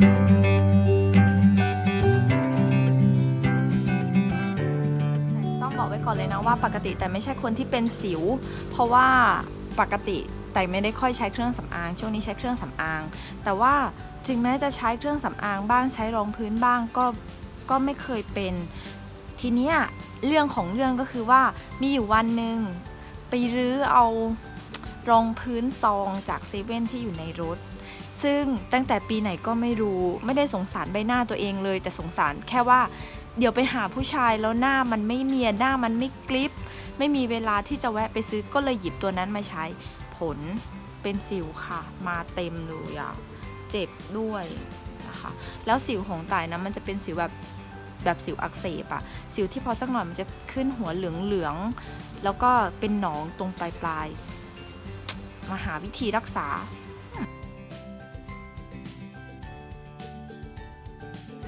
ต้องบอกไว้ก่อนเลยนะว่าปกติแต่ไม่ใช่คนที่เป็นสิว เพราะว่าปกติแต่ไม่ได้ค่อยใช้เครื่องสำอาง ช่วงนี้ใช้เครื่องสำอาง แต่ว่าถึงแม้จะใช้เครื่องสำอางบ้างใช้รองพื้นบ้างก็ก็ไม่เคยเป็น ทีเนี้ยเรื่องของเรื่องก็คือว่ามีอยู่วันหนึ่งไปรื้อเอา รองพื้นซองจากเซเว่นที่อยู่ในรถ ซึ่งตั้งแต่ปีไหนก็ไม่รู้ ไม่ได้สงสารใบหน้าตัวเองเลย แต่สงสารแค่ว่าเดี๋ยวไปหาผู้ชายแล้วหน้ามันไม่เนียนหน้ามันไม่กริบไม่มีเวลาที่จะแวะไปซื้อก็เลยหยิบตัวนั้นมาใช้ ผลเป็นสิวค่ะ มาเต็มเลยอะเจ็บด้วยนะคะ แล้วสิวของต่ายนะมันจะเป็นสิวแบบแบบสิวอักเสบอะสิวที่พอสักหน่อยมันจะขึ้นหัวเหลืองๆแล้วก็เป็นหนองตรงปลายๆ มาหาวิธีรักษา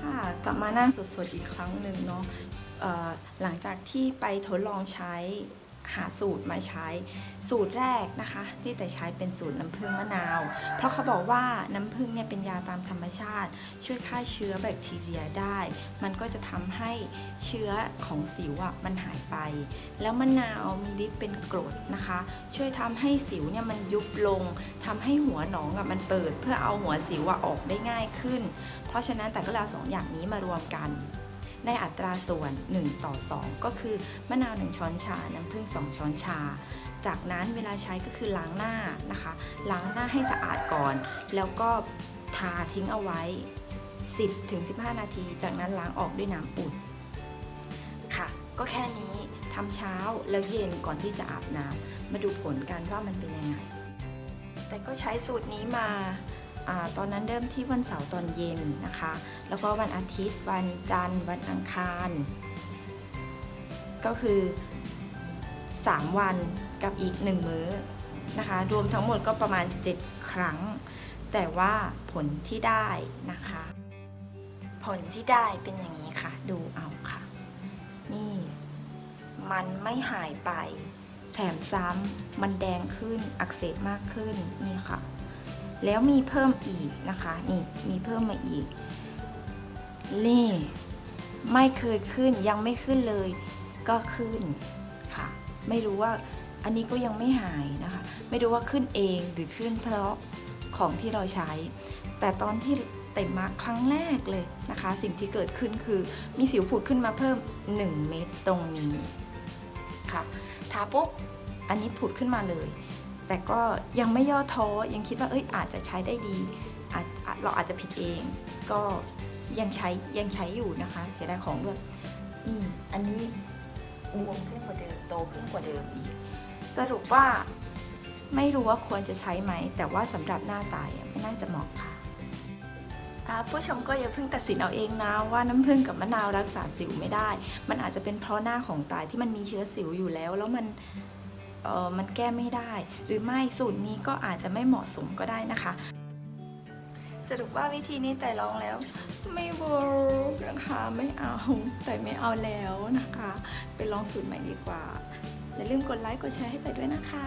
ค่ะกลับมานั่งสดๆอีกครั้งหนึ่งเนาะหลังจากที่ไปทดลองใช้ หาสูตรมาใช้ สูตรแรกนะคะ ที่แต่ใช้เป็นสูตรน้ำผึ้งมะนาว เพราะเขาบอกว่าน้ำผึ้งเนี่ยเป็นยาตามธรรมชาติ ช่วยฆ่าเชื้อแบคทีเรียได้ มันก็จะทำให้เชื้อของสิวอะมันหายไป แล้วมะนาวมีฤทธิ์เป็นกรดนะคะ ช่วยทำให้สิวเนี่ยมันยุบลงทำให้หัวหนองอะมันเปิด เพื่อเอาหัวสิวอะออกได้ง่ายขึ้น เพราะฉะนั้นแต่ก็เราสองอย่างนี้มารวมกัน ในอัตราส่วน 1 ต่อ 2 ก็คือมะนาว 1 ช้อนชา น้ำผึ้ง 2 ช้อนชา จากนั้นเวลาใช้ก็คือล้างหน้านะคะ ล้างหน้าให้สะอาดก่อน แล้วก็ทาทิ้งเอาไว้ 10-15 นาที จากนั้นล้างออกด้วยน้ำอุ่นค่ะ ก็แค่นี้ทำเช้าแล้วเย็นก่อนที่จะอาบน้ำมาดูผลกันว่ามันเป็นยังไง แต่ก็ใช้สูตรนี้มาอา ตอนนั้นเริ่มที่วันเสาร์ตอนเย็นนะคะ แล้วก็วันอาทิตย์ วันจันทร์ วันอังคาร ก็คือ 3 วันกับอีก 1 มื้อนะคะ รวมทั้งหมดก็ประมาณ 7 ครั้ง แต่ว่าผลที่ได้นะคะ ผลที่ได้เป็นอย่างนี้ค่ะ ดูเอาค่ะ นี่ มันไม่หายไป แถมซ้ำมันแดงขึ้นอักเสบมากขึ้นนี่ค่ะ แล้วมีเพิ่มอีกนะคะนี่มีเพิ่มมาอีกนี่ไม่เคยขึ้นยังไม่ขึ้นเลยก็ขึ้นค่ะ ไม่รู้ว่าอันนี้ก็ยังไม่หายนะคะ ไม่รู้ว่าขึ้นเองหรือขึ้นเพราะของที่เราใช้ แต่ตอนที่เต็มมาครั้งแรกเลยนะคะ สิ่งที่เกิดขึ้นคือมีสิวผุดขึ้นมาเพิ่ม 1 เม็ดตรงนี้ค่ะทาปุ๊บอันนี้ผุดขึ้นมาเลย แต่ก็ยังไม่ย่อท้อยังคิดว่าเอ้ยอาจจะใช้ได้ดีเราอาจจะผิดเอง ก็ยังใช้ยังใช้อยู่นะคะเสียดายของด้วยอืมอันนี้บวมขึ้นกว่าเดิมโตขึ้นกว่าเดิมอีกสรุปว่าไม่รู้ว่าควรจะใช้ไหม แต่ว่าสำหรับหน้าตายไม่น่าจะเหมาะค่ะผู้ชมก็อย่าเพิ่งตัดสินเอาเองนะว่าน้ำผึ้งกับมะนาวรักษาสิวไม่ได้ มันอาจจะเป็นเพราะหน้าของตายที่มันมีเชื้อสิวอยู่แล้ว แล้วมัน มันแก้ไม่ได้ หรือไม่สูตรนี้ก็อาจจะไม่เหมาะสมก็ได้นะคะ สรุปว่าวิธีนี้แต่ลองแล้ว ไม่เวิร์กนะคะไม่เอาแต่ไม่เอาแล้วนะคะ ไปลองสูตรใหม่ดีกว่าอย่าลืมกดไลค์กดแชร์ให้แต่ด้วยนะคะ